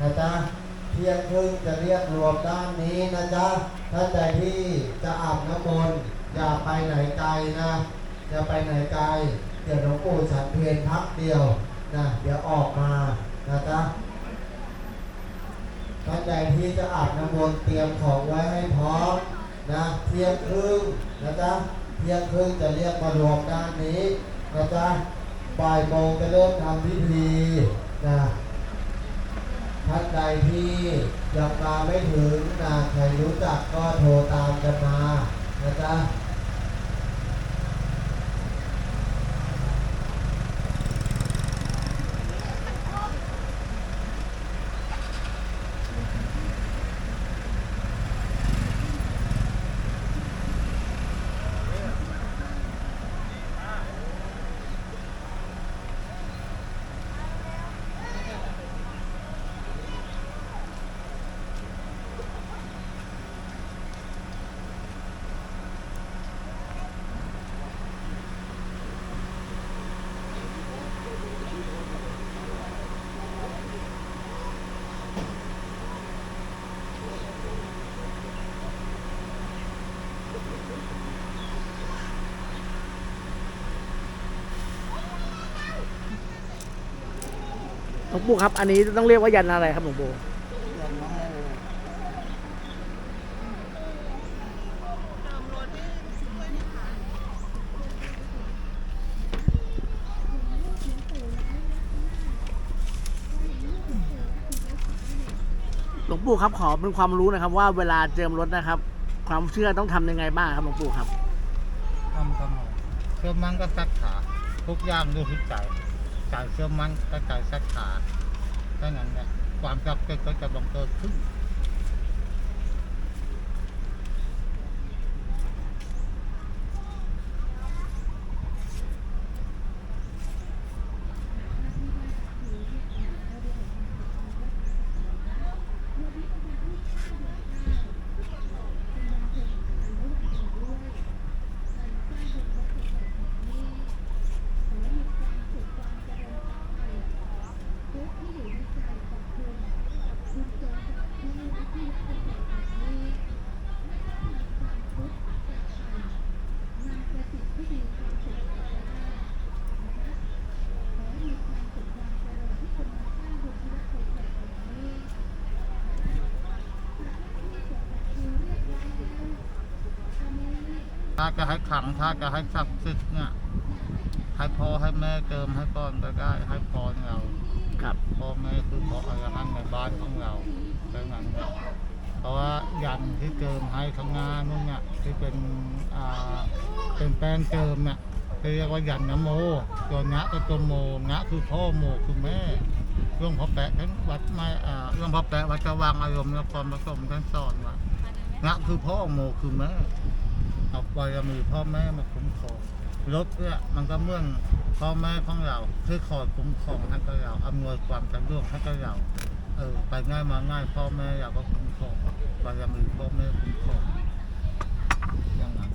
นะจ๊ะเที่ยงครึ่งจะเรียกรวมด้านนี้นะจ๊ะท่านใดที่จะอาบน้ำมนต์อย่าไปไหนไกลนะอย่าไปไหนไกลเดี๋ยวหลวงปู่ฉันเพลนพักเดียวนะเดี๋ยวออกมานะจ๊ะท่านใดที่จะอาบน้ำมนต์เตรียมของไว้ให้พร้อมนะเที่ยงครึ่งนะจ๊ะเที่ยงครึ่งจะเรียกมารวมด้านนี้นะจ๊ะบ่ายโมงจะเริ่มทำพิธีนะ ท่านใดที่ยังมาไม่ถึงนะใครรู้จักก็โทรตามกันมานะจ๊ะ หลวงปู่ครับ อันนี้ต้องเรียกว่ายันอะไรครับหลวงปู่หลวงปู่ครับขอเป็นความรู้นะครับ ว่าเวลาเจิมรถนะครับ ความเชื่อต้องทำยังไงบ้างครับหลวงปู่ครับ ทำทำไมเชื่อมั่นก็สักขาทุกอย่างดูที่ใจ ใจเชื่อมั่นก็ใจสักขาแค่นั้นแหละความรักเกิดก็จะบังเกิดขึ้น ถ้าจะให้ขังถ้าจะให้ศักดิ์สิทธิ์เนี่ยให้พ่อให้แม่เติมให้ก่อนก็ได้ให้พรเราครับพ่อแม่คือพ่ออรหันต์ในบ้านของเราแค่นั้นเนี่ยเพราะว่ายันที่เติมให้ข้างหน้านู่นเนี่ยที่เป็นอ่าเป็นแป้งเติมเนี่ยเขาเรียกว่ายันนะโมตัวงะก็ตัวโมงะคือพ่อโมคือแม่หลวงพ่อแปะท่านวัดไม่อ่าหลวงพ่อแปะวัดกระวังอารมณ์นครปฐมท่านสอนว่างะคือพ่อโมคือแม่ เอาบารมีพ่อแม่มาคุ้มครองรถเนี่ยมันก็เมื่องพ่อแม่ของเราคือคอยคุ้มครองให้กับเราอำนวยความสะดวกให้กับเราเออไปง่ายมาง่ายพ่อแม่เราก็คุ้มครองบารมีพ่อแม่คุ้มครองอย่างนั้น